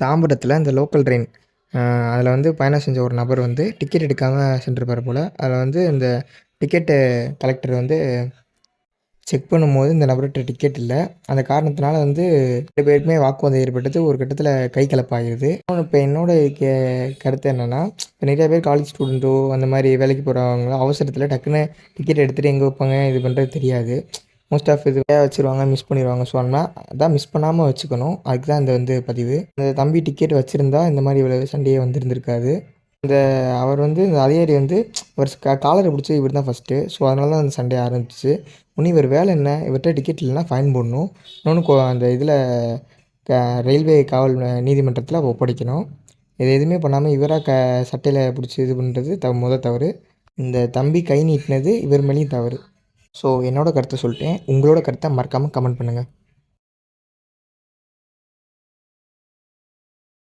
தாம்பரத்தில் இந்த local train அதில் வந்து பயணம் செஞ்ச ஒரு நபர் வந்து டிக்கெட் எடுக்காமல் சென்றிருப்பார் போல். அதில் வந்து இந்த டிக்கெட்டு கலெக்டர் வந்து செக் பண்ணும்போது இந்த நபர்கிட்ட டிக்கெட் இல்லை. அந்த காரணத்தினால வந்து ரெண்டு பேருக்குமே வாக்குவாதம் ஏற்பட்டது. ஒரு கட்டத்தில் கை கலப்பாகிடுது இப்போ என்னோட கே கருத்து என்னென்னா இப்போ நிறைய பேர் காலேஜ் ஸ்டூடெண்ட்டோ அந்த மாதிரி வேலைக்கு போகிறவங்களோ அவசரத்தில் டக்குன்னு டிக்கெட் எடுத்துகிட்டு எங்கே வைப்பாங்க? இது பண்ணுறது தெரியாது. மோஸ்ட் ஆஃப் இது வச்சுருவாங்க மிஸ் பண்ணிடுவாங்க ஸோ அதனால் அதான் மிஸ் பண்ணாமல் வச்சுக்கணும். அதுக்கு தான் இந்த வந்து பதிவு. இந்த தம்பி டிக்கெட் வச்சுருந்தா இந்த மாதிரி இவ்வளோ சண்டையே வந்துருந்துருக்காது. இந்த அவர் வந்து இந்த அதிகாரி வந்து இவர் க காலரை பிடிச்சி இவர் தான் ஃபஸ்ட்டு ஸோ அதனால தான் அந்த சண்டை ஆரம்பிச்சிச்சு. இன்னும் இவர் வேலை என்ன? இவர்கிட்ட டிக்கெட் இல்லைன்னா ஃபைன் போடணும். இன்னொன்று அந்த இதில் க ரயில்வே காவல் நீதிமன்றத்தில் ஒப்படைக்கணும். இது எதுவுமே பண்ணாமல் இவராக க சட்டையில் பிடிச்சி இது பண்ணுறது த முத தவறு. இந்த தம்பி கை நீட்டினது இவர் மேலேயும் தவறு. ஸோ என்னோட கருத்தை சொல்லிட்டேன். உங்களோட கருத்தை மறக்காமல் கமெண்ட் பண்ணுங்கள்